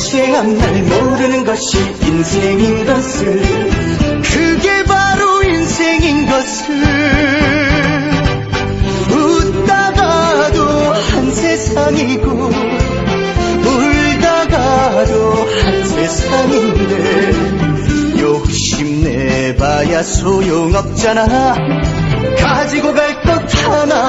한채 앞날 모르는 것이 인생인 것을. 그게 바로 인생인 것을. 웃다가도 한 세상이고 울다가도 한 세상인데. 욕심내봐야 소용없잖아. 가지고 갈 것 하나